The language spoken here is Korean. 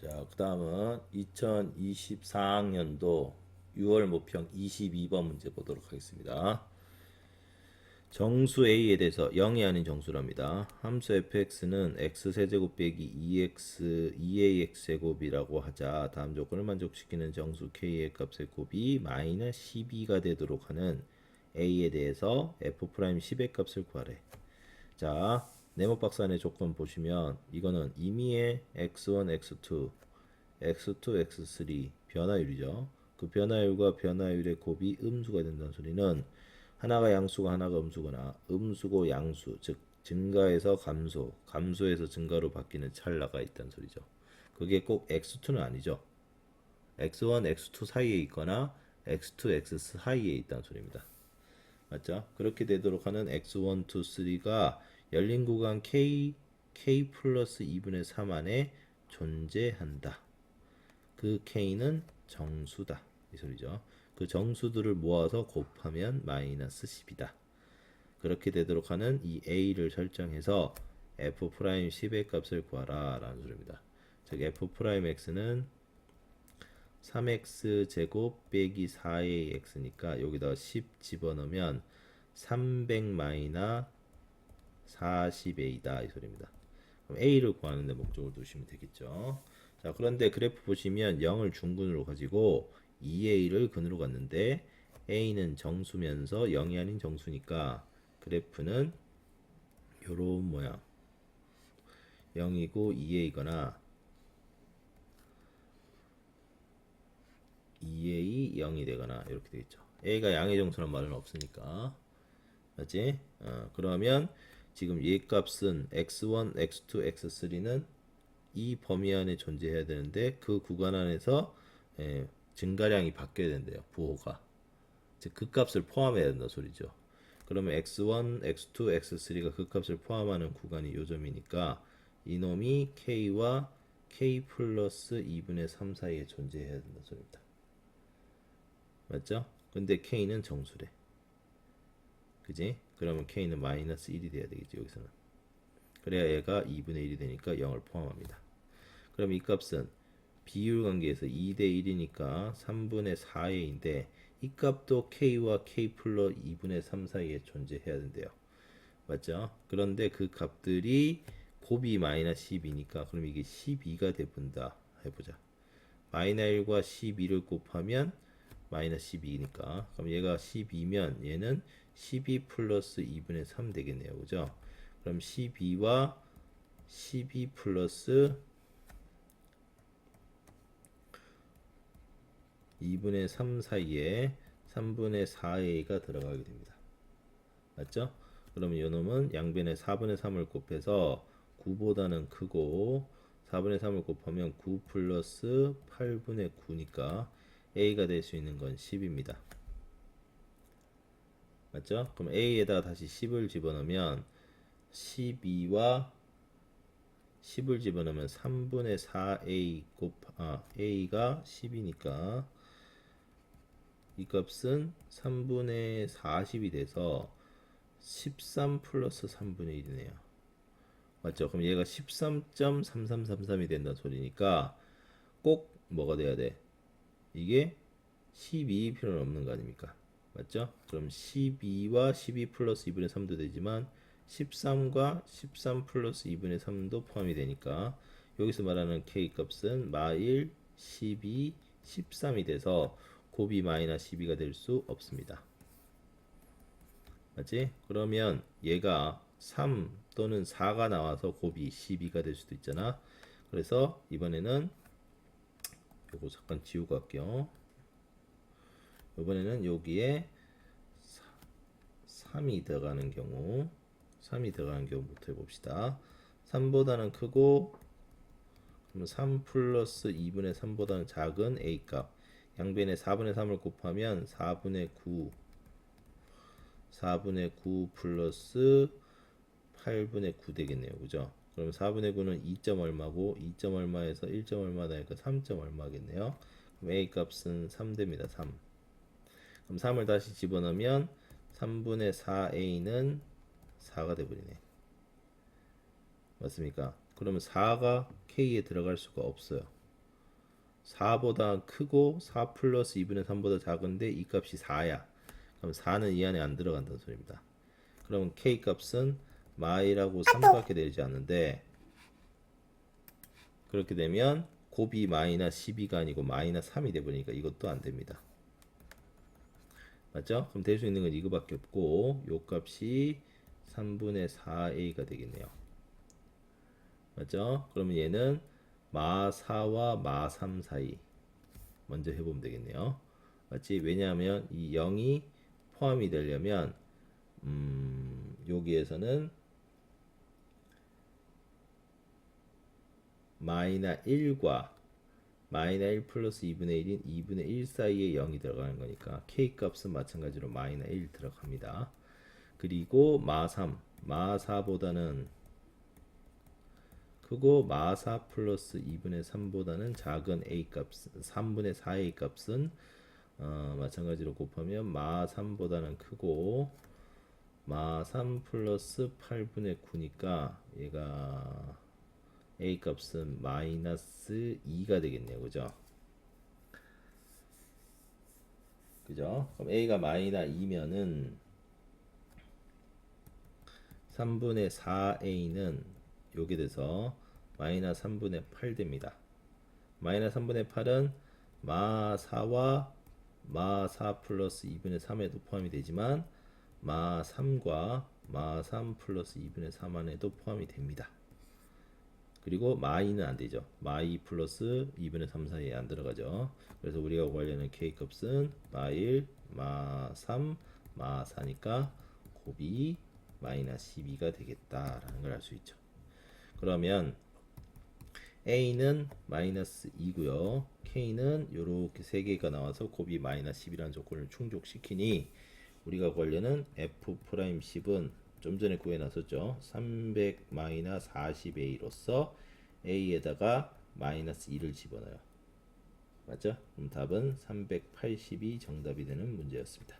자, 그 다음은 2024학년도 6월 모평 22번 문제 보도록 하겠습니다. 정수 A에 대해서 0이 아닌 정수랍니다. 함수 fx는 x세제곱 빼기 2x, 2ax 제곱이라고 하자 다음 조건을 만족시키는 정수 k의 값의 곱이 마이너스 12가 되도록 하는 a에 대해서 f'10의 값을 구하래. 자, 네모 박스 안에 조건 보시면 이거는 임의의 x1, x2, x2, x3 변화율이죠. 그 변화율과 변화율의 곱이 음수가 된다는 소리는 하나가 양수가 하나가 음수거나 음수고 양수 즉 증가에서 감소, 감소에서 증가로 바뀌는 찰나가 있다는 소리죠. 그게 꼭 x2는 아니죠. x1, x2 사이에 있거나 x2, x 사이에 있다는 소리입니다. 맞죠? 그렇게 되도록 하는 x1, 2, 3가 열린 구간 k, k 플러스 2분의 3 안에 존재한다. 그 k는 정수다. 이 소리죠. 그 정수들을 모아서 곱하면 마이너스 10이다. 그렇게 되도록 하는 이 a를 설정해서 f 프라임 10의 값을 구하라 라는 소리입니다. 즉 f 프라임 x는 3x 제곱 빼기 4a x니까 여기다가 10 집어넣으면 300 마이너 40a다 이 소리입니다. 그럼 a를 구하는 데 목적을 두시면 되겠죠. 자, 그런데 그래프 보시면 0을 중근으로 가지고 2a를 근으로 갔는데 a는 정수면서 0이 아닌 정수니까 그래프는 요런 모양 0이고 2a거나 2a 0이 되거나 이렇게 되겠죠. a가 양의 정수란 말은 없으니까 맞지? 어, 그러면 지금 얘 값은 x1, x2, x3는 이 범위 안에 존재해야 되는데 그 구간 안에서 예, 증가량이 바뀌어야 된대요. 부호가. 즉 그 값을 포함해야 된다 소리죠. 그러면 x1, x2, x3가 그 값을 포함하는 구간이 요점이니까 이놈이 k와 k 플러스 2분의 3 사이에 존재해야 된다 소리입니다. 맞죠? 근데 k는 정수래. 그지? 그러면 k는 마이너스 1이 돼야 되겠지 여기서는. 그래야 얘가 2분의 1이 되니까 0을 포함합니다. 그럼 이 값은 비율 관계에서 2대 1이니까 3분의 4a인데 이 값도 k와 k 플러 2분의 3 사이에 존재해야 된대요. 맞죠? 그런데 그 값들이 곱이 마이너스 12니까 그럼 이게 12가 돼본다 해보자. 마이너스 1과 12를 곱하면 마이너스 12니까 그럼 얘가 12면 얘는 12 플러스 2분의 3 되겠네요. 그죠? 그럼 12와 12 플러스 2분의 3 사이에 3분의 4a가 들어가게 됩니다. 맞죠? 그러면 이 놈은 양변에 4분의 3을 곱해서 9보다는 크고 4분의 3을 곱하면 9 플러스 8분의 9니까 a가 될 수 있는 건 10입니다. 맞죠? 그럼 a에다가 다시 10을 집어넣으면 12와 10을 집어넣으면 3분의 4a 곱 아, a가 10이니까 이 값은 3분의 40이 돼서 13 플러스 3분의 1이네요. 맞죠? 그럼 얘가 13.3333이 된다는 소리니까 꼭 뭐가 돼야 돼? 이게 12일 필요는 없는 거 아닙니까? 맞죠? 그럼 12와 12 플러스 2분의 3도 되지만 13과 13 플러스 2분의 3도 포함이 되니까 여기서 말하는 k 값은 마일 12, 13이 돼서 곱이 마이너스 12가 될 수 없습니다. 맞지? 그러면 얘가 3 또는 4가 나와서 곱이 12가 될 수도 있잖아. 그래서 이번에는 요거 잠깐 지우고 갈게요. 이번에는 여기에 3이 들어가는 경우 3이 들어가는 경우부터 해봅시다. 3보다는 크고 그러면 3 플러스 2분의 3보다는 작은 a 값 양변에 4분의 3을 곱하면 4분의 9 4분의 9 플러스 8분의 9 되겠네요. 그죠? 그럼 4분의 9는 2점 얼마고 2점 얼마에서 1점 얼마다니까 3점 얼마겠네요. 그럼 a 값은 3 됩니다. 3. 그럼 3을 다시 집어넣으면 3분의 4a는 4가 돼버리네. 맞습니까? 그러면 4가 k에 들어갈 수가 없어요. 4보다 크고 4 플러스 2분의 3보다 작은데 이 값이 4야. 그럼 4는 이 안에 안 들어간다는 소리입니다. 그럼 k 값은 마이라고 3밖에 되지 않는데 그렇게 되면 곱이 마이너스 12가 아니고 마이너스 3이 돼 버리니까 이것도 안 됩니다. 맞죠? 그럼 될 수 있는 건 이거밖에 없고 요 값이 3분의 4a가 되겠네요. 맞죠? 그러면 얘는 마 4와 마3 사이 먼저 해보면 되겠네요. 맞지? 왜냐하면 이 0이 포함이 되려면 음, 여기에서는 마이너 1과 마이너 1 플러스 2분의 1인 2분의 1 사이에 0이 들어가는 거니까 k 값은 마찬가지로 마이너 1 들어갑니다. 그리고 마 3, 마 4보다는 크고 마4 플러스 2분의 3보다는 작은 a 값, 3분의 4a 값은 어, 마찬가지로 곱하면 마 3보다는 크고 마3 플러스 8분의 9니까 얘가 a 값은 마이너스 2가 되겠네요. 그죠? 그죠? 그럼 a가 마이너 2면은 3분의 4a는 요게 돼서 마이너 3분의 8 됩니다. 마이너 3분의 8은 마 4와 마4 플러스 2분의 3에도 포함이 되지만 마 3과 마3 플러스 2분의 3 안에도 포함이 됩니다. 그리고 마이는 안 되죠. 마이 플러스 2분의 3 사이에 안 들어가죠. 그래서 우리가 구하려는 k 값은 마1, 마3, 마4니까 곱이 마이너스 12가 되겠다라는 걸 알 수 있죠. 그러면 a는 마이너스 2고요. k는 이렇게 세 개가 나와서 곱이 마이너스 10이라는 조건을 충족시키니 우리가 구하려는 f 프라임 10은 좀 전에 구해놨었죠. 300 마이너스 40a로서 a에다가 마이너스 2를 집어넣어요. 맞죠? 그럼 답은 380이 정답이 되는 문제였습니다.